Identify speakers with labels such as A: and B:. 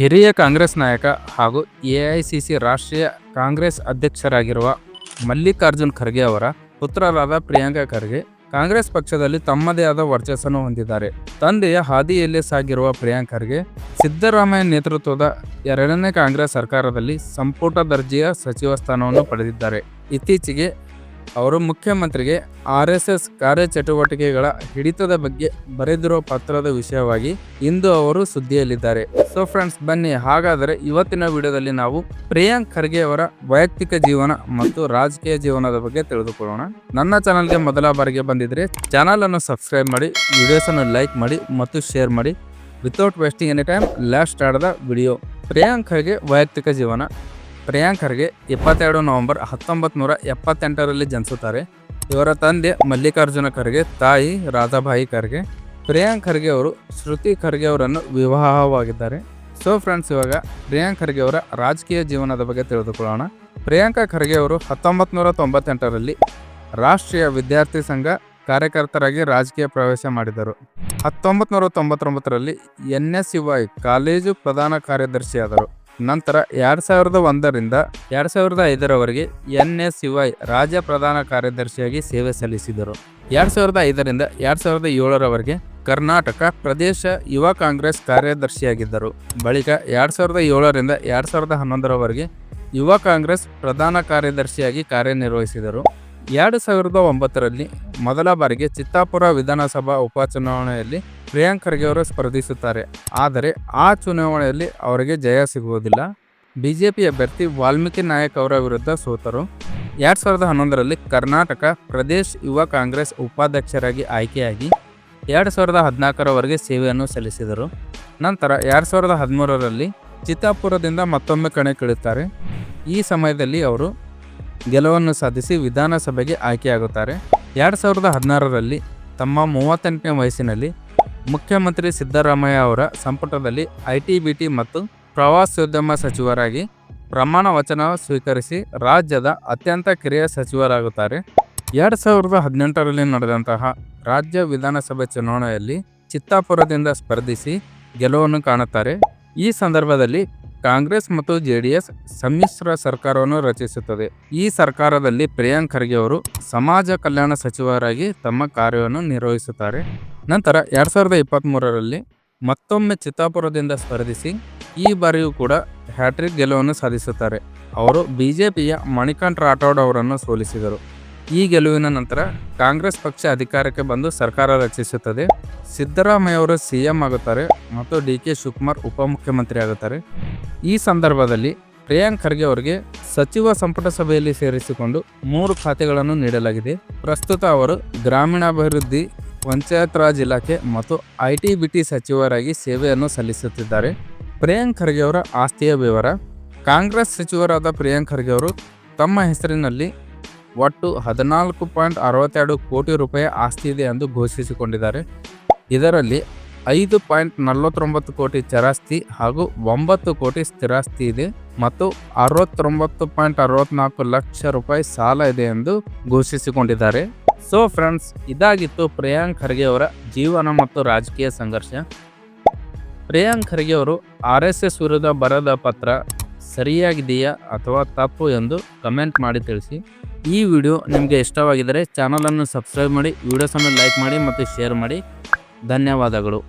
A: ಹಿರಿಯ ಕಾಂಗ್ರೆಸ್ ನಾಯಕ ಹಾಗೂ ಎಐಸಿಸಿ ರಾಷ್ಟ್ರೀಯ ಕಾಂಗ್ರೆಸ್ ಅಧ್ಯಕ್ಷರಾಗಿರುವ ಮಲ್ಲಿಕಾರ್ಜುನ್ ಖರ್ಗೆ ಅವರ ಪುತ್ರರಾದ ಪ್ರಿಯಾಂಕಾ ಖರ್ಗೆ ಕಾಂಗ್ರೆಸ್ ಪಕ್ಷದಲ್ಲಿ ತಮ್ಮದೇ ಆದ ವರ್ಚಸ್ಸನ್ನು ಹೊಂದಿದ್ದಾರೆ. ತಂದೆಯ ಹಾದಿಯಲ್ಲಿ ಸಾಗಿರುವ ಪ್ರಿಯಾಂಕ್ ಖರ್ಗೆ ಸಿದ್ದರಾಮಯ್ಯ ನೇತೃತ್ವದ ಎರಡನೇ ಕಾಂಗ್ರೆಸ್ ಸರ್ಕಾರದಲ್ಲಿ ಸಂಪುಟ ದರ್ಜೆಯ ಸಚಿವ ಸ್ಥಾನವನ್ನು ಪಡೆದಿದ್ದಾರೆ. ಇತ್ತೀಚೆಗೆ ಅವರು ಮುಖ್ಯಮಂತ್ರಿಗೆ ಆರ್ ಎಸ್ ಎಸ್ ಕಾರ್ಯಚಟುವಟಿಕೆಗಳ ಹಿಡಿತದ ಬಗ್ಗೆ ಬರೆದಿರುವ ಪತ್ರದ ವಿಷಯವಾಗಿ ಇಂದು ಅವರು ಸುದ್ದಿಯಲ್ಲಿದ್ದಾರೆ. ಸೊ ಫ್ರೆಂಡ್ಸ್ ಬನ್ನಿ, ಹಾಗಾದರೆ ಇವತ್ತಿನ ವಿಡಿಯೋದಲ್ಲಿ ನಾವು ಪ್ರಿಯಾಂಕ್ ಖರ್ಗೆ ಅವರ ವೈಯಕ್ತಿಕ ಜೀವನ ಮತ್ತು ರಾಜಕೀಯ ಜೀವನದ ಬಗ್ಗೆ ತಿಳಿದುಕೊಳ್ಳೋಣ. ನನ್ನ ಚಾನಲ್ಗೆ ಮೊದಲ ಬಾರಿಗೆ ಬಂದಿದ್ರೆ ಚಾನಲ್ ಅನ್ನು ಸಬ್ಸ್ಕ್ರೈಬ್ ಮಾಡಿ ವಿಡಿಯೋಸ್ ಅನ್ನು ಲೈಕ್ ಮಾಡಿ ಮತ್ತು ಶೇರ್ ಮಾಡಿ. Without wasting any time last ಆಡದ video Priyank Kharge ವೈಯಕ್ತಿಕ ಜೀವನ. ಪ್ರಿಯಾಂಕ್ ಖರ್ಗೆ ಇಪ್ಪತ್ತೆರಡು ನವೆಂಬರ್ ಹತ್ತೊಂಬತ್ತು ನೂರ ಎಪ್ಪತ್ತೆಂಟರಲ್ಲಿ ಜನಿಸುತ್ತಾರೆ. ಇವರ ತಂದೆ ಮಲ್ಲಿಕಾರ್ಜುನ ಖರ್ಗೆ, ತಾಯಿ ರಾಧಾಬಾಯಿ ಖರ್ಗೆ. ಪ್ರಿಯಾಂಕ್ ಖರ್ಗೆ ಅವರು ಶ್ರುತಿ ಖರ್ಗೆ ಅವರನ್ನು ವಿವಾಹವಾಗಿದ್ದಾರೆ. ಸೊ ಫ್ರೆಂಡ್ಸ್ ಇವಾಗ ಪ್ರಿಯಾಂಕ್ ಖರ್ಗೆ ಅವರ ರಾಜಕೀಯ ಜೀವನದ ಬಗ್ಗೆ ತಿಳಿದುಕೊಳ್ಳೋಣ. ಪ್ರಿಯಾಂಕಾ ಖರ್ಗೆ ಅವರು ಹತ್ತೊಂಬತ್ತು ನೂರ ತೊಂಬತ್ತೆಂಟರಲ್ಲಿ ರಾಷ್ಟ್ರೀಯ ವಿದ್ಯಾರ್ಥಿ ಸಂಘ ಕಾರ್ಯಕರ್ತರಾಗಿ ರಾಜಕೀಯ ಪ್ರವೇಶ ಮಾಡಿದರು. ಹತ್ತೊಂಬತ್ತು ನೂರ ತೊಂಬತ್ತೊಂಬತ್ತರಲ್ಲಿ N S U I college ಪ್ರಧಾನ ಕಾರ್ಯದರ್ಶಿಯಾದರು. ನಂತರ ಎರಡು ಸಾವಿರದ ಒಂದರಿಂದ ಎರಡು ಸಾವಿರದ ಐದರವರೆಗೆ ಎನ್ ಎಸ್ ಯು ರಾಜ್ಯ ಪ್ರಧಾನ ಕಾರ್ಯದರ್ಶಿಯಾಗಿ ಸೇವೆ ಸಲ್ಲಿಸಿದರು. ಎರಡು ಸಾವಿರದ ಐದರಿಂದ ಎರಡು ಸಾವಿರದ ಏಳರವರೆಗೆ ಕರ್ನಾಟಕ ಪ್ರದೇಶ ಯುವ ಕಾಂಗ್ರೆಸ್ ಕಾರ್ಯದರ್ಶಿಯಾಗಿದ್ದರು. ಬಳಿಕ ಎರಡು ಸಾವಿರದ ಏಳರಿಂದ ಎರಡು ಸಾವಿರದ ಹನ್ನೊಂದರವರೆಗೆ ಯುವ ಕಾಂಗ್ರೆಸ್ ಪ್ರಧಾನ ಕಾರ್ಯದರ್ಶಿಯಾಗಿ ಕಾರ್ಯನಿರ್ವಹಿಸಿದರು. ಎರಡು ಸಾವಿರದ ಒಂಬತ್ತರಲ್ಲಿ ಮೊದಲ ಬಾರಿಗೆ ಚಿತ್ತಾಪುರ ವಿಧಾನಸಭಾ ಉಪಚುನಾವಣೆಯಲ್ಲಿ ಪ್ರಿಯಾಂಕ್ ಖರ್ಗೆ ಅವರು ಸ್ಪರ್ಧಿಸುತ್ತಾರೆ. ಆದರೆ ಆ ಚುನಾವಣೆಯಲ್ಲಿ ಅವರಿಗೆ ಜಯ ಸಿಗುವುದಿಲ್ಲ. ಬಿಜೆಪಿ ಅಭ್ಯರ್ಥಿ ವಾಲ್ಮೀಕಿ ನಾಯಕ್ ಅವರ ವಿರುದ್ಧ ಸೋತರು. ಎರಡು ಸಾವಿರದ ಹನ್ನೊಂದರಲ್ಲಿ ಕರ್ನಾಟಕ ಪ್ರದೇಶ್ ಯುವ ಕಾಂಗ್ರೆಸ್ ಉಪಾಧ್ಯಕ್ಷರಾಗಿ ಆಯ್ಕೆಯಾಗಿ ಎರಡು ಸಾವಿರದ ಹದಿನಾಲ್ಕರವರೆಗೆ ಸೇವೆಯನ್ನು ಸಲ್ಲಿಸಿದರು. ನಂತರ ಎರಡು ಸಾವಿರದ ಹದಿಮೂರರಲ್ಲಿ ಚಿತ್ತಾಪುರದಿಂದ ಮತ್ತೊಮ್ಮೆ ಕಣಕ್ಕಿಳಿಯುತ್ತಾರೆ. ಈ ಸಮಯದಲ್ಲಿ ಅವರು ಗೆಲುವನ್ನು ಸಾಧಿಸಿ ವಿಧಾನಸಭೆಗೆ ಆಯ್ಕೆಯಾಗುತ್ತಾರೆ. ಎರಡು ಸಾವಿರದ ಹದಿನಾರರಲ್ಲಿ ತಮ್ಮ ಮೂವತ್ತೆಂಟನೇ ವಯಸ್ಸಿನಲ್ಲಿ ಮುಖ್ಯಮಂತ್ರಿ ಸಿದ್ದರಾಮಯ್ಯ ಅವರ ಸಂಪುಟದಲ್ಲಿ ಐ ಟಿ ಬಿ ಟಿ ಮತ್ತು ಪ್ರವಾಸೋದ್ಯಮ ಸಚಿವರಾಗಿ ಪ್ರಮಾಣ ವಚನ ಸ್ವೀಕರಿಸಿ ರಾಜ್ಯದ ಅತ್ಯಂತ ಕಿರಿಯ ಸಚಿವರಾಗುತ್ತಾರೆ. ಎರಡು ಸಾವಿರದ ಹದಿನೆಂಟರಲ್ಲಿ ನಡೆದಂತಹ ರಾಜ್ಯ ವಿಧಾನಸಭೆ ಚುನಾವಣೆಯಲ್ಲಿ ಚಿತ್ತಾಪುರದಿಂದ ಸ್ಪರ್ಧಿಸಿ ಗೆಲುವನ್ನು ಕಾಣುತ್ತಾರೆ. ಈ ಸಂದರ್ಭದಲ್ಲಿ ಕಾಂಗ್ರೆಸ್ ಮತ್ತು ಜೆಡಿಎಸ್ ಸಮ್ಮಿಶ್ರ ಸರ್ಕಾರವನ್ನು ರಚಿಸುತ್ತದೆ. ಈ ಸರ್ಕಾರದಲ್ಲಿ ಪ್ರಿಯಾಂಕ್ ಖರ್ಗೆ ಅವರು ಸಮಾಜ ಕಲ್ಯಾಣ ಸಚಿವರಾಗಿ ತಮ್ಮ ಕಾರ್ಯವನ್ನು ನಿರ್ವಹಿಸುತ್ತಾರೆ. ನಂತರ ಎರಡ್ ಸಾವಿರದ ಇಪ್ಪತ್ತ್ಮೂರರಲ್ಲಿ ಮತ್ತೊಮ್ಮೆ ಚಿತ್ತಾಪುರದಿಂದ ಸ್ಪರ್ಧಿಸಿ ಈ ಬಾರಿಯೂ ಕೂಡ ಹ್ಯಾಟ್ರಿಕ್ ಗೆಲುವನ್ನು ಸಾಧಿಸುತ್ತಾರೆ. ಅವರು ಬಿಜೆಪಿಯ ಮಣಿಕಾಂತ್ ರಾಠೋಡ್ ಅವರನ್ನು ಸೋಲಿಸಿದರು. ಈ ಗೆಲುವಿನ ನಂತರ ಕಾಂಗ್ರೆಸ್ ಪಕ್ಷ ಅಧಿಕಾರಕ್ಕೆ ಬಂದು ಸರ್ಕಾರ ರಚಿಸುತ್ತದೆ. ಸಿದ್ದರಾಮಯ್ಯ ಅವರು ಸಿ ಎಂ ಆಗುತ್ತಾರೆ ಮತ್ತು ಡಿ ಕೆ ಶಿವಕುಮಾರ್ ಉಪಮುಖ್ಯಮಂತ್ರಿ ಆಗುತ್ತಾರೆ ಈ ಸಂದರ್ಭದಲ್ಲಿ ಪ್ರಿಯಾಂಕ್ ಖರ್ಗೆ ಅವರಿಗೆ ಸಚಿವ ಸಂಪುಟ ಸಭೆಯಲ್ಲಿ ಸೇರಿಸಿಕೊಂಡು ಮೂರು ಖಾತೆಗಳನ್ನು ನೀಡಲಾಗಿದೆ. ಪ್ರಸ್ತುತ ಅವರು ಗ್ರಾಮೀಣಾಭಿವೃದ್ಧಿ, ಪಂಚಾಯತ್ ರಾಜ್ ಇಲಾಖೆ ಮತ್ತು ಐ ಟಿ ಬಿ ಟಿ ಸಚಿವರಾಗಿ ಸೇವೆಯನ್ನು ಸಲ್ಲಿಸುತ್ತಿದ್ದಾರೆ. ಪ್ರಿಯಾಂಕ್ ಖರ್ಗೆ ಅವರ ಆಸ್ತಿಯ ವಿವರ, ಕಾಂಗ್ರೆಸ್ ಸಚಿವರಾದ ಪ್ರಿಯಾಂಕ್ ಖರ್ಗೆ ಅವರು ತಮ್ಮ ಹೆಸರಿನಲ್ಲಿ ಒಟ್ಟು ಹದಿನಾಲ್ಕು ಪಾಯಿಂಟ್ ಅರವತ್ತೆರಡು ಕೋಟಿ ರೂಪಾಯಿ ಆಸ್ತಿ ಇದೆ ಎಂದು ಘೋಷಿಸಿಕೊಂಡಿದ್ದಾರೆ. ಇದರಲ್ಲಿ ಐದು ಪಾಯಿಂಟ್ ನಲವತ್ತೊಂಬತ್ತು ಕೋಟಿ ಚರಾಸ್ತಿ ಹಾಗೂ ಒಂಬತ್ತು ಕೋಟಿ ಸ್ಥಿರಾಸ್ತಿ ಇದೆ ಮತ್ತು ಅರವತ್ತೊಂಬತ್ತು ಪಾಯಿಂಟ್ ಅರವತ್ನಾಲ್ಕು ಲಕ್ಷ ರೂಪಾಯಿ ಸಾಲ ಇದೆ ಎಂದು ಘೋಷಿಸಿಕೊಂಡಿದ್ದಾರೆ. ಸೊ ಫ್ರೆಂಡ್ಸ್ ಇದಾಗಿತ್ತು ಪ್ರಿಯಾಂಕ್ ಖರ್ಗೆ ಅವರ ಜೀವನ ಮತ್ತು ರಾಜಕೀಯ ಸಂಘರ್ಷ. ಪ್ರಿಯಾಂಕ್ ಖರ್ಗೆ ಅವರು ಆರ್ ಎಸ್ ಎಸ್ ವಿರುದ್ಧ ಬರದ ಪತ್ರ ಸರಿಯಾಗಿದೆಯಾ ಅಥವಾ ತಪ್ಪು ಎಂದು ಕಮೆಂಟ್ ಮಾಡಿ ತಿಳಿಸಿ. ಈ ವಿಡಿಯೋ ನಿಮಗೆ ಇಷ್ಟವಾಗಿದ್ದರೆ ಚಾನಲನ್ನು ಸಬ್ಸ್ಕ್ರೈಬ್ ಮಾಡಿ ವಿಡಿಯೋಸನ್ನು ಲೈಕ್ ಮಾಡಿ ಮತ್ತು ಶೇರ್ ಮಾಡಿ. ಧನ್ಯವಾದಗಳು.